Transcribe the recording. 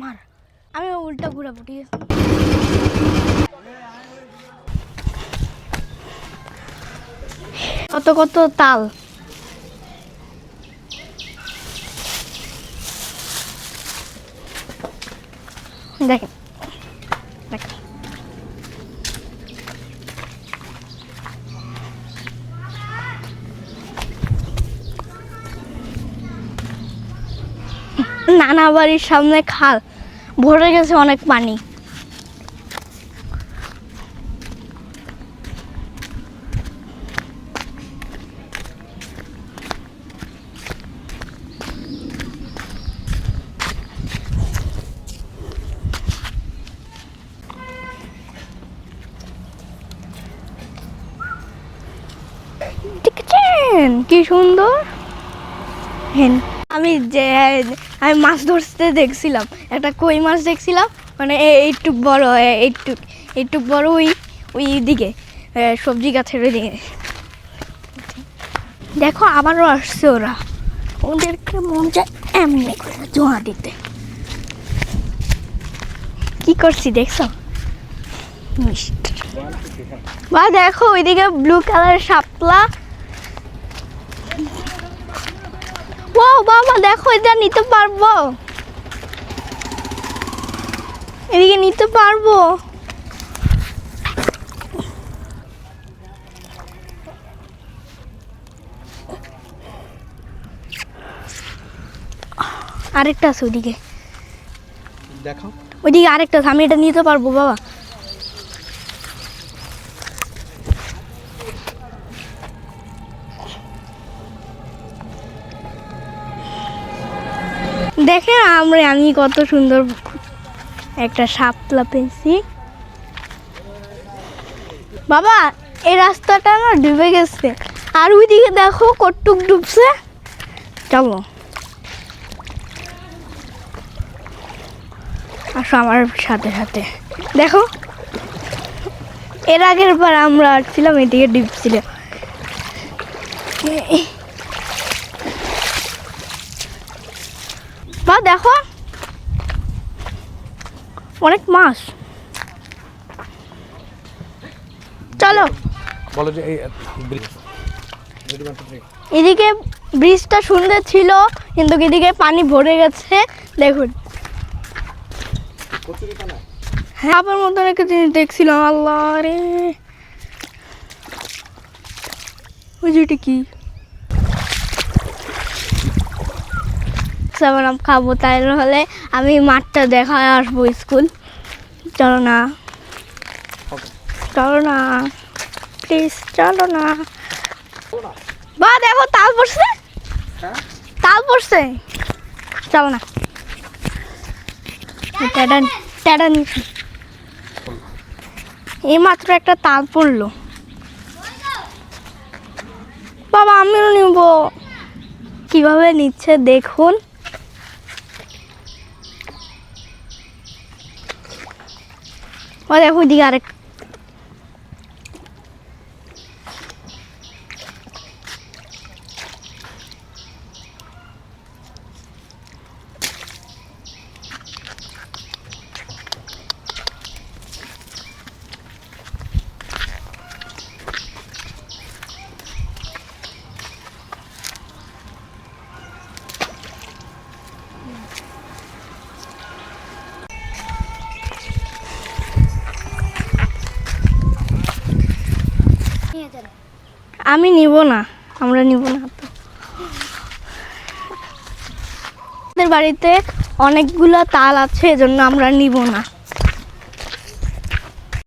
মার আমি উল্টা ঘুরাবো ঠিক কত কত তাল। দেখেন দেখেন। নানা বাড়ির সামনে খাল। ভরে গেছে অনেক পানি। কি সুন্দর। হেন আমি যে, আমি মাছ ধরতে দেখছিলাম, একটা কই মাছ দেখছিলাম মানে এইটুক বড় এইটুক এইটুক বড় ওই ওই দিকে সবজি গাছের ওই দিকে। দেখো, আবারও আসছে ওরা। ওদেরকে মন চায় এমনি করে জোয়া দিতে। কি করছি দেখছ? বা দেখো, ওইদিকে ব্লু কালার শাপলা ও বাবা দেখো এটা নিতে পারব। এদিকে নিতে পারব। আরেকটা আছে ওদিকে। দেখাও। ওইদিকে আরেকটা আছে আমি এটা নিতে পারব বাবা। দেখেন আমরা আমি কত সুন্দর একটা সাপলা পেয়েছি। বাবা, এই রাস্তাটা না ডুবে গেছে। আর ওইদিকে দেখো কটুক ডুবছে। চলো আসো আমার সাথে সাথে। দেখো, এর আগের বার আমরা ছিলাম, এদিকে ডিপছিল বা দেখো। অনেক মাছ। চলো। বলো যে এদিকে ব্রিজটা সুন্দর ছিল কিন্তু এদিকে পানি ভরে গেছে। দেখুন। হ্যাঁ আপনার মতন একটা জিনিস দেখছিলাম। আল্লাহ রে। ওই যেটি কি? সেভেন আপ খাব তাই হলে আমি মাঠটা দেখা আসব স্কুল। চলো না। চলো না। প্লিজ চলো না। বা দেখো তাল পড়ছে? হ্যাঁ? তাল পড়ছে? চলো না। ট্যাডা ট্যাডা নিচ্ছি এই মাত্র একটা তাল পড়ল। বাবা আমিও নিব। কীভাবে নিচ্ছে দেখুন। ও দেখো দিকে আরেক আমি নিব না, আমরা নিব না আমাদের বাড়িতে অনেকগুলো তাল আছে, এজন্য আমরা নিব না।